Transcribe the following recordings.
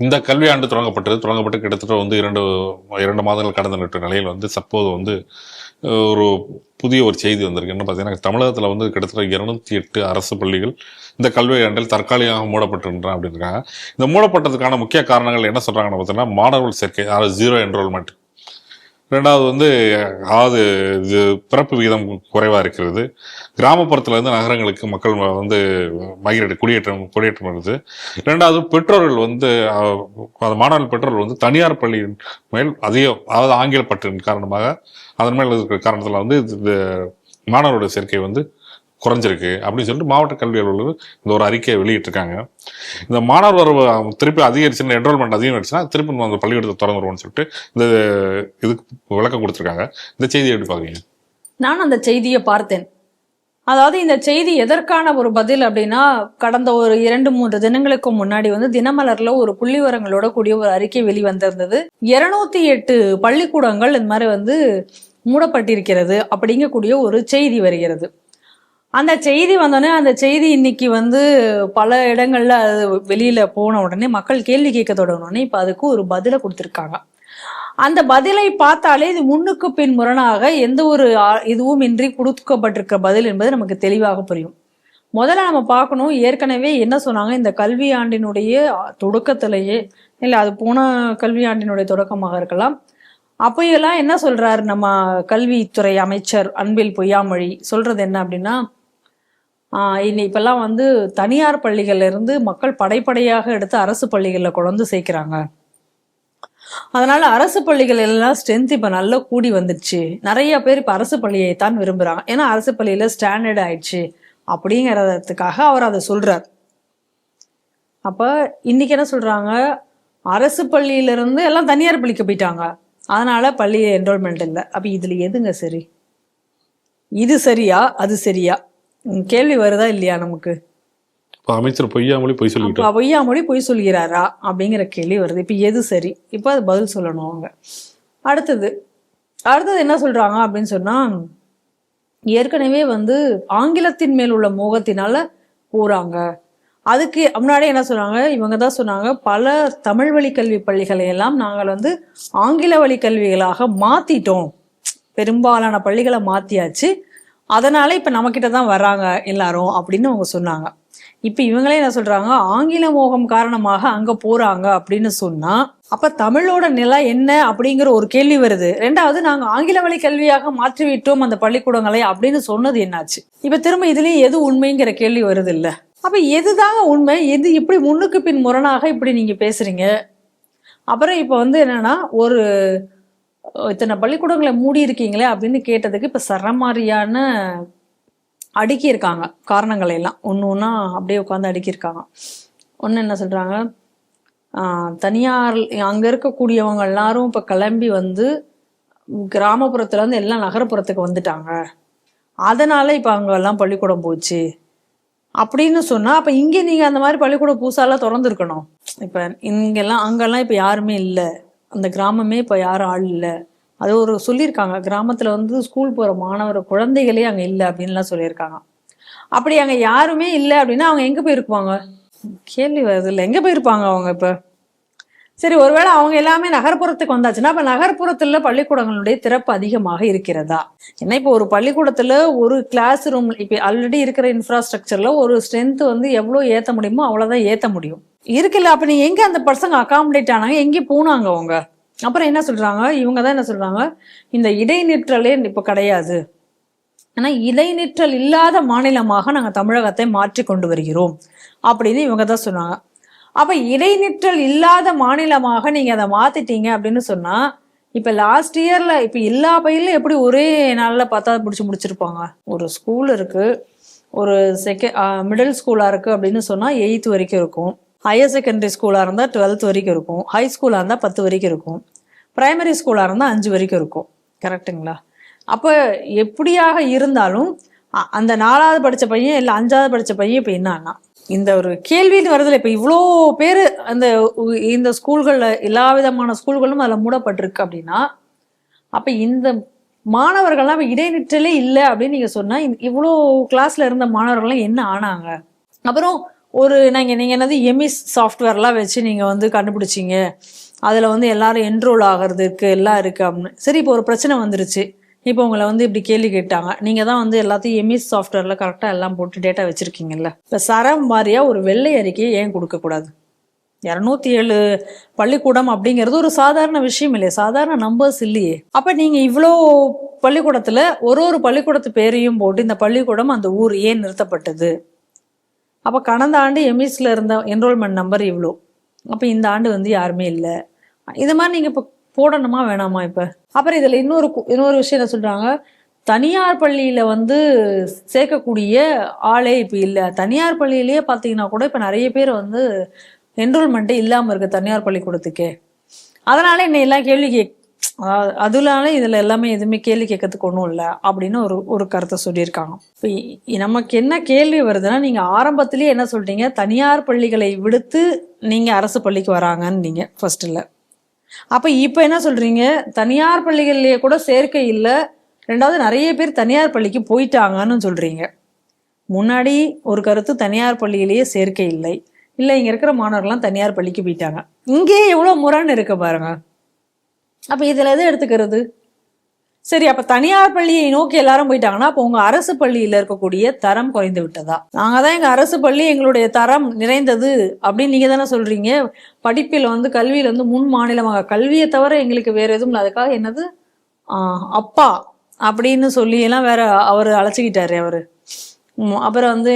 இந்த கல்வியாண்டு தொடங்கப்பட்டது. தொடங்கப்பட்டு கிட்டத்தட்ட வந்து இரண்டு இரண்டு மாதங்கள் கடந்த நிற்ற நிலையில் வந்து தற்போது வந்து ஒரு புதிய ஒரு செய்தி வந்திருக்கு. என்ன பார்த்தீங்கன்னா தமிழகத்தில் வந்து கிட்டத்தட்ட இருநூத்தி எட்டு அரசு பள்ளிகள் இந்த கல்வியாண்டில் தற்காலிகமாக மூடப்பட்டிருக்கிறான் அப்படின்றாங்க இந்த மூடப்பட்டதுக்கான முக்கிய காரணங்கள் என்ன சொல்கிறாங்கன்னு பார்த்தீங்கன்னா மாணவர்கள் சேர்க்கை அதாவது ஜீரோ என்ரோல்மெண்ட் ரெண்டாவது வந்து அதாவது இது பிறப்பு விகிதம் குறைவாக இருக்கிறது. கிராமப்புறத்துல இருந்து நகரங்களுக்கு மக்கள் வந்து மைக்ரேட் குடியேற்றம் குடியேற்றம் வருது. ரெண்டாவது பெற்றோர்கள் வந்து அந்த மாணவர்கள் பெற்றோர்கள் வந்து தனியார் பள்ளியின் மேல் அதிகம் அதாவது ஆங்கில பற்றின் காரணமாக அதன் மேல் இருக்கிற காரணத்தில் வந்து இந்த மாணவருடைய சேர்க்கை வந்து குறைஞ்சிருக்கு அப்படின்னு சொல்லிட்டு மாவட்ட கல்வி அலுவலர் இந்த ஒரு அறிக்கையை வெளியிட்டிருக்காங்க. இந்த மாணவர் வரவு திருப்பி அதிகரிச்சுன்னா என்ரோல்மெண்ட் அதிகரிச்சுன்னா திருப்பி அந்த பள்ளிக்கூடத்தை திறந்துருவோம்னு சொல்லிட்டு இந்த இதுக்கு விளக்கம் கொடுத்துருக்காங்க. இந்த செய்தியை எப்படி பார்க்குறீங்க? நான் அந்த செய்தியை பார்த்தேன். அதாவது இந்த செய்தி எதற்கான ஒரு பதில் அப்படின்னா கடந்த ஒரு இரண்டு மூன்று தினங்களுக்கு முன்னாடி வந்து தினமலர்ல ஒரு புள்ளிவரங்களோட கூடிய ஒரு அறிக்கை வெளிவந்திருந்தது. இருநூத்தி எட்டு பள்ளிக்கூடங்கள் இந்த மாதிரி வந்து மூடப்பட்டிருக்கிறது அப்படிங்கக்கூடிய ஒரு செய்தி வருகிறது. அந்த செய்தி வந்தோடனே அந்த செய்தி இன்னைக்கு வந்து பல இடங்கள்ல அது வெளியில போன உடனே மக்கள் கேள்வி கேட்க தொடங்கினோடனே இப்ப அதுக்கு ஒரு பதிலை கொடுத்திருக்காங்க. அந்த பதிலை பார்த்தாலே இது முன்னுக்கு பின் முரணாக எந்த ஒரு இதுவும் இன்றி கொடுக்கப்பட்டிருக்க பதில் என்பது நமக்கு தெளிவாக புரியும். முதல்ல நம்ம பார்க்கணும் ஏற்கனவே என்ன சொன்னாங்க? இந்த கல்வி ஆண்டினுடைய தொடக்கத்திலேயே இல்லை அது போன கல்வி ஆண்டினுடைய தொடக்கமாக இருக்கலாம். அப்போயெல்லாம் என்ன சொல்றாரு? நம்ம கல்வித்துறை அமைச்சர் அன்பில் பொய்யாமொழி சொல்றது என்ன அப்படின்னா இன்னி இப்பெல்லாம் வந்து தனியார் பள்ளிகள்ல இருந்து மக்கள் படைப்படையாக எடுத்து அரசு பள்ளிகளில் கொண்டு வந்து சேர்க்கிறாங்க. அதனால அரசு பள்ளிகள் எல்லாம் ஸ்ட்ரென்த் இப்ப நல்லா கூடி வந்துடுச்சு. நிறைய பேர் இப்ப அரசு பள்ளியை தான் விரும்புறாங்க. ஏன்னா அரசு பள்ளியில ஸ்டாண்டர்ட் ஆயிடுச்சு. அப்படிங்கறதுக்காக அவர் அதை சொல்றார். அப்ப இன்னைக்கு என்ன சொல்றாங்க? அரசு பள்ளியில இருந்து எல்லாம் தனியார் பள்ளிக்கு போயிட்டாங்க. அதனால பள்ளி என்ரோல்மெண்ட் இல்லை. அப்ப இதுல எதுங்க சரி? இது சரியா? அது சரியா? கேள்வி வருதா இல்லையா நமக்கு? இப்போ அமைச்சர் பொய்யாமொழி பொய் சொல்லிவிட்டார் அப்ப பொய்யாமொழி பொய் சொல்கிறாரா அப்படிங்கிற கேள்வி வருது. இப்ப எது சரி? இப்ப அது பதில் சொல்லணும் அவங்க. அடுத்தது அடுத்தது என்ன சொல்றாங்க அப்படின்னு சொன்னா ஏற்கனவே வந்து ஆங்கிலத்தின் மேல் உள்ள மோகத்தினால போறாங்க அதுக்கு முன்னாடி என்ன சொன்னாங்க? இவங்க தான் சொன்னாங்க பல தமிழ் வழி கல்வி பள்ளிகளை எல்லாம் நாங்கள் வந்து ஆங்கில வழி கல்விகளாக மாத்திட்டோம். பெரும்பாலான பள்ளிகளை மாத்தியாச்சு. அதனால இப்போ நம்மக்கிட்ட தான் வர்றாங்க எல்லாரும் அப்படின்னு அவங்க சொன்னாங்க. இப்போ இவங்களே என்ன சொல்றாங்க? ஆங்கில மோகம் காரணமாக அங்கே போறாங்க அப்படின்னு சொன்னா அப்ப தமிழோட நிலை என்ன அப்படிங்கிற ஒரு கேள்வி வருது. ரெண்டாவது நாங்க ஆங்கில வழி கல்வியாக மாற்றிவிட்டோம் அந்த பள்ளிக்கூடங்களை அப்படின்னு சொன்னது என்னாச்சு? இப்ப திரும்ப இதுலயும் எது உண்மைங்கிற கேள்வி வருது இல்ல அப்ப எதுதாங்க உண்மை? எது இப்படி முன்னுக்கு பின் முரணாக இப்படி நீங்க பேசுறீங்க? அப்புறம் இப்ப வந்து என்னன்னா ஒரு இத்தனை பள்ளிக்கூடங்களை மூடி இருக்கீங்களே அப்படின்னு கேட்டதுக்கு இப்ப சரமாரியான அடுக்கியிருக்காங்க காரணங்களை எல்லாம். ஒன்று ஒன்றா அப்படியே உட்காந்து அடுக்கியிருக்காங்க ஒன்று என்ன சொல்கிறாங்க தனியார் அங்கே இருக்கக்கூடியவங்க எல்லாரும் இப்போ கிளம்பி வந்து கிராமப்புறத்துல இருந்து எல்லாம் நகரப்புறத்துக்கு வந்துட்டாங்க. அதனால இப்போ அங்கெல்லாம் பள்ளிக்கூடம் போச்சு. அப்படின்னு சொன்னா அப்ப இங்க நீங்க அந்த மாதிரி பள்ளிக்கூடம் பூசாலாம் திறந்துருக்கணும். இப்ப இங்கெல்லாம் அங்கெல்லாம் இப்ப யாருமே இல்லை. அந்த கிராமமே இப்ப யாரும் ஆள் இல்லை. அது ஒரு சொல்லியிருக்காங்க. கிராமத்துல வந்து ஸ்கூல் போற மாணவர் குழந்தைகளே அங்க இல்லை அப்படின்லாம் சொல்லியிருக்காங்க. அப்படி அங்க யாருமே இல்லை அப்படின்னா அவங்க எங்க போயிருப்பாங்க கேள்வி வருது இல்லை. எங்க போயிருப்பாங்க அவங்க இப்ப? சரி ஒருவேளை அவங்க எல்லாமே நகர்ப்புறத்துக்கு வந்தாச்சுன்னா அப்ப நகர்ப்புறத்துல பள்ளிக்கூடங்களுடைய திறப்பு அதிகமாக இருக்கிறதா? ஏன்னா இப்போ ஒரு பள்ளிக்கூடத்துல ஒரு கிளாஸ் ரூம் இப்ப ஆல்ரெடி இருக்கிற இன்ஃப்ராஸ்ட்ரக்சர்ல ஒரு ஸ்ட்ரென்த் வந்து எவ்வளவு ஏத்த முடியுமோ அவ்வளவுதான் ஏத்த முடியும். இருக்குல்ல அப்ப நீங்க எங்க அந்த பசங்க அகாமடேட் ஆனாங்க? எங்க போனாங்க அவங்க. அப்புறம் என்ன சொல்றாங்க? இவங்க தான் என்ன சொல்றாங்க? இந்த இடைநிற்றலே இப்ப கிடையாது. ஆனா இடைநிற்றல் இல்லாத மாநிலமாக நாங்க தமிழகத்தை மாற்றி கொண்டு வருகிறோம். அப்படின்னு இவங்க தான் சொன்னாங்க. அப்ப இடைநிற்றல் இல்லாத மாநிலமாக நீங்க அதை மாத்திட்டீங்க அப்படின்னு சொன்னா இப்ப லாஸ்ட் இயர்ல இப்ப எல்லா பயிலும் எப்படி ஒரே நாள்ல பார்த்தா பிடிச்சி முடிச்சிருப்பாங்க? ஒரு ஸ்கூல் இருக்கு ஒரு செகண்ட் மிடில் ஸ்கூலா இருக்கு அப்படின்னு சொன்னா எயித்து வரைக்கும் இருக்கும். ஹையர் செகண்டரி ஸ்கூலா இருந்தா டுவெல்த் வரைக்கும் இருக்கும். ஹை ஸ்கூலா இருந்தா பத்து வரைக்கும் இருக்கும். பிரைமரி ஸ்கூலா இருந்தா அஞ்சு வரைக்கும் இருக்கும். கரெக்ட்டுங்களா அப்ப எப்படியாக இருந்தாலும் அந்த நாலாவது படிச்ச பையன் இல்ல அஞ்சாவது படிச்ச பையன் இப்ப என்னன்னா இந்த ஒரு கேள்வின்னு வருதுல இப்ப இவ்வளோ பேர் அந்த இந்த ஸ்கூல்கள்ல எல்லா விதமான ஸ்கூல்களும் அதுல மூடப்பட்டிருக்கு அப்படின்னா அப்ப இந்த மாணவர்கள்லாம் இடைநிற்றலே இல்லை அப்படின்னு நீங்க சொன்னா இவ்வளோ கிளாஸ்ல இருந்த மாணவர்கள்லாம் என்ன ஆனாங்க? அப்புறம் ஒரு நீங்கள் நீங்கள் என்னது எமிஸ் சாஃப்ட்வேர்லாம் வச்சு நீங்கள் வந்து கண்டுபிடிச்சிங்க. அதில் வந்து எல்லாரும் என்ரோல் ஆகிறதுக்கு எல்லாம் இருக்குது அப்படின்னு. சரி இப்போ ஒரு பிரச்சனை வந்துருச்சு. இப்போ உங்களை வந்து இப்படி கேள்வி கேட்டாங்க. நீங்கள் தான் வந்து எல்லாத்தையும் எமிஸ் சாஃப்ட்வேரில் கரெக்டாக எல்லாம் போட்டு டேட்டா வச்சுருக்கீங்கல்ல. இப்போ சரம் மாதிரியா ஒரு வெள்ளை அறிக்கையை ஏன் கொடுக்கக்கூடாது இரநூத்தி ஏழு பள்ளிக்கூடம் அப்படிங்கிறது ஒரு சாதாரண விஷயம் இல்லையே. சாதாரண நம்பர்ஸ் இல்லையே. அப்ப நீங்க இவ்வளோ பள்ளிக்கூடத்துல ஒரு ஒரு பள்ளிக்கூடத்து பேரையும் போட்டு இந்த பள்ளிக்கூடம் அந்த ஊர் ஏன் நிறுத்தப்பட்டது? அப்ப கடந்த ஆண்டு எம்இஸ்ல இருந்த என்ரோல்மெண்ட் நம்பர் இவ்வளோ அப்ப இந்த ஆண்டு வந்து யாருமே இல்லை. இது மாதிரி நீங்க இப்போ போடணுமா வேணாமா இப்போ? அப்புறம் இதில் இன்னொரு இன்னொரு விஷயம் என்ன சொல்கிறாங்க தனியார் பள்ளியில் வந்து சேர்க்கக்கூடிய ஆளே இப்போ இல்லை. தனியார் பள்ளியிலேயே பார்த்தீங்கன்னா கூட இப்போ நிறைய பேர் வந்து என்ரோல்மெண்ட்டே இல்லாமல் இருக்குது தனியார் பள்ளிக்கூடத்துக்கே. அதனால என்னை எல்லாம் கேள்வி கேக் அதனால இதில் எல்லாமே எதுவுமே கேள்வி கேட்கறதுக்கு ஒன்றும் இல்லை அப்படின்னு ஒரு ஒரு கருத்தை சொல்லியிருக்காங்க. இப்போ நமக்கு என்ன கேள்வி வருதுன்னா நீங்கள் ஆரம்பத்துலேயே என்ன சொல்றீங்க? தனியார் பள்ளிகளை விடுத்து நீங்கள் அரசு பள்ளிக்கு வராங்கன்னு நீங்கள் ஃபர்ஸ்ட்டில் அப்ப இப்போ என்ன சொல்றீங்க? தனியார் பள்ளிகள்லயே கூட சேர்க்கை இல்லை. ரெண்டாவது நிறைய பேர் தனியார் பள்ளிக்கு போயிட்டாங்கன்னு சொல்றீங்க. முன்னாடி ஒரு கருத்து தனியார் பள்ளியிலேயே சேர்க்கை இல்லை. இல்லை இங்க இருக்கிற மாணவர்கள்லாம் தனியார் பள்ளிக்கு போயிட்டாங்க. இங்கேயே எவ்வளவு முரண் இருக்கு பாருங்க. அப்ப இதுல எது எடுத்துக்கிறது? சரி அப்ப தனியார் பள்ளியை நோக்கி எல்லாரும் போயிட்டாங்கன்னா அப்போ உங்க அரசு பள்ளியில இருக்கக்கூடிய தரம் குறைந்து விட்டதா? நாங்க தான் எங்க அரசு பள்ளி எங்களுடைய தரம் நிறைந்தது அப்படின்னு நீங்க தானே சொல்றீங்க. படிப்பில் வந்து கல்வியில வந்து முன் மாநிலமாக. கல்வியை தவிர எங்களுக்கு வேற எதுவும் இல்லை. அதுக்காக என்னது? அப்பா அப்படின்னு சொல்லி எல்லாம் வேற அவர் அழைச்சிக்கிட்டாரு அவரு. அப்புறம் வந்து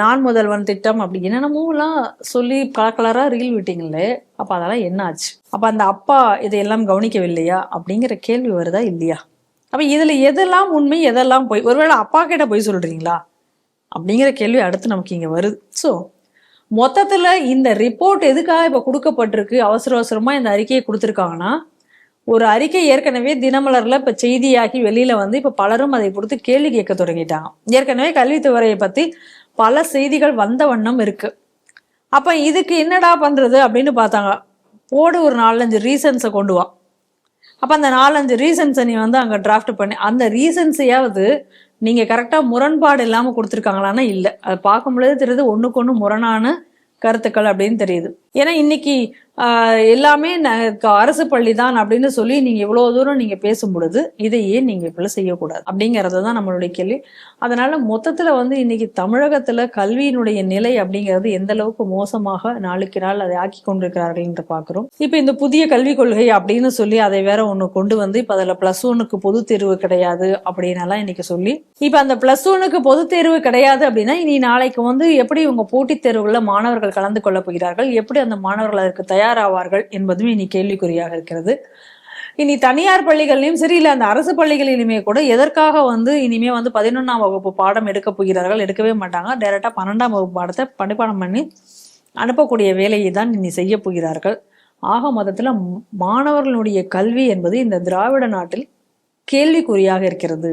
நான் முதல்வன் திட்டம் அப்படி என்னென்னமோலாம் சொல்லி கலர் கலரா ரீல் விட்டீங்களே அப்ப அதெல்லாம் என்ன ஆச்சு? அப்ப அந்த அப்பா இதையெல்லாம் கவனிக்கவில்லையா? அப்படிங்கிற கேள்வி வருதா இல்லையா? அப்ப இதுல எதெல்லாம் உண்மை எதெல்லாம் போய்? ஒருவேளை அப்பா கிட்ட போய் சொல்றீங்களா? அப்படிங்கிற கேள்வி அடுத்து நமக்கு இங்க வருது. ஸோ மொத்தத்துல இந்த ரிப்போர்ட் எதுக்காக இப்ப கொடுக்கப்பட்டிருக்கு? அவசர அவசரமா இந்த அறிக்கையை கொடுத்துருக்காங்கன்னா ஒரு அறிக்கை ஏற்கனவே தினமலர்ல இப்ப செய்தியாகி வெளியில வந்து இப்ப பலரும் அதை பொறுத்து கேள்வி கேட்க தொடங்கிட்டாங்க. ஏற்கனவே கல்வித்துறையை பத்தி பல செய்திகள் வந்த வண்ணம் இருக்கு. அப்ப இதுக்கு என்னடா பண்றது அப்படின்னு பார்த்தாங்க. போடு ஒரு நாலஞ்சு ரீசன்ஸை கொண்டு வா. அப்ப அந்த நாலஞ்சு ரீசன்ஸை நீ வந்து அங்க டிராஃப்ட் பண்ணி. அந்த ரீசன்ஸையாவது நீங்க கரெக்டா முரண்பாடு இல்லாம கொடுத்துருக்காங்களான்னா இல்ல. அது பார்க்கும்பொழுது தெரியுது ஒண்ணுக்கு ஒண்ணு முரணான கருத்துக்கள் அப்படின்னு தெரியுது. ஏன்னா இன்னைக்கு ஆஹ், எல்லாமே அரசு பள்ளி தான் அப்படின்னு சொல்லி நீங்க இவ்வளவு தூரம் நீங்க பேசும் பொழுது இதை ஏன் நீங்க இப்படி செய்யக்கூடாது. அப்படிங்கறது தான் நம்மளுடைய கேள்வி. அதனால மொத்தத்துல வந்து இன்னைக்கு தமிழகத்துல கல்வியினுடைய நிலை அப்படிங்கிறது எந்த அளவுக்கு மோசமாக நாளுக்கு நாள் அதை ஆக்கி கொண்டிருக்கிறார்கள் என்று பார்க்கிறோம். இப்ப இந்த புதிய கல்விக் கொள்கை அப்படின்னு சொல்லி அதை வேற ஒண்ணு கொண்டு வந்து இப்ப அதுல பிளஸ் ஒன்னுக்கு பொது தேர்வு கிடையாது அப்படின்னு எல்லாம் இன்னைக்கு சொல்லி இப்ப அந்த பிளஸ் ஒன்னுக்கு பொது தேர்வு கிடையாது அப்படின்னா இனி நாளைக்கு வந்து எப்படி இவங்க போட்டித் தேர்வுல மாணவர்கள் கலந்து கொள்ள போகிறார்கள்? எப்படி அந்த மாணவர்கள் அதற்கு தயாராவார்கள் என்பதும் இனி கேள்விக்குறியாக இருக்கிறது. இனி தனியார் பள்ளிகள்லையும் சரி இல்லை அந்த அரசு பள்ளிகளிலுமே கூட எதற்காக வந்து இனிமே வந்து பதினொன்றாம் வகுப்பு பாடம் எடுக்க போகிறார்கள் எடுக்கவே மாட்டாங்க. டைரெக்டாக பன்னெண்டாம் வகுப்பு பாடத்தை பணிப்பாடம் பண்ணி அனுப்பக்கூடிய வேலையை தான் இனி செய்ய போகிறார்கள். ஆக மொத்தத்தில் மாணவர்களுடைய கல்வி என்பது இந்த திராவிட நாட்டில் கேள்விக்குறியாக இருக்கிறது.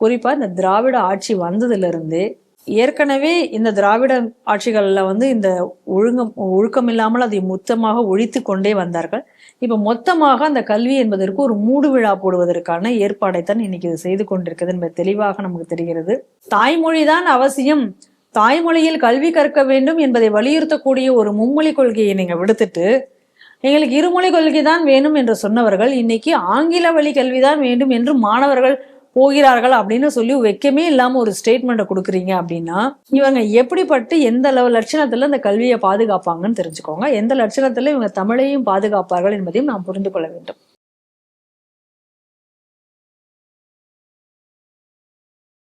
குறிப்பாக இந்த திராவிட ஆட்சி வந்ததிலிருந்தே ஏற்கனவே இந்த திராவிட ஆட்சிகளில் வந்து இந்த ஒழுங்கம் ஒழுக்கம் இல்லாமல் அதை மொத்தமாக ஒழித்து கொண்டே வந்தார்கள். இப்போ மொத்தமாக அந்த கல்வி என்பதற்கு ஒரு மூடு விழா போடுவதற்கான ஏற்பாடை தான் இன்னைக்கு இது செய்து கொண்டிருக்கிறது என்பது தெளிவாக நமக்கு தெரிகிறது. தாய்மொழிதான் அவசியம். தாய்மொழியில் கல்வி கற்க வேண்டும் என்பதை வலியுறுத்தக்கூடிய ஒரு மும்மொழி கொள்கையை நீங்கள் விடுத்துட்டு எங்களுக்கு இருமொழி கொள்கை தான் வேணும் என்று சொன்னவர்கள் இன்னைக்கு ஆங்கில வழி கல்வி தான் வேண்டும் என்று மாணவர்கள் போகிறார்கள் அப்படின்னு சொல்லி வெக்கமே இல்லாம ஒரு ஸ்டேட்மெண்ட்டை கொடுக்குறீங்க அப்படின்னா இவங்க எப்படிப்பட்டு எந்த அளவு லட்சணத்துல இந்த கல்வியை பாதுகாப்பாங்கன்னு தெரிஞ்சுக்கோங்க. எந்த லட்சணத்துல இவங்க தமிழையும் பாதுகாப்பார்கள் என்பதையும் நாம் புரிந்து கொள்ள வேண்டும்.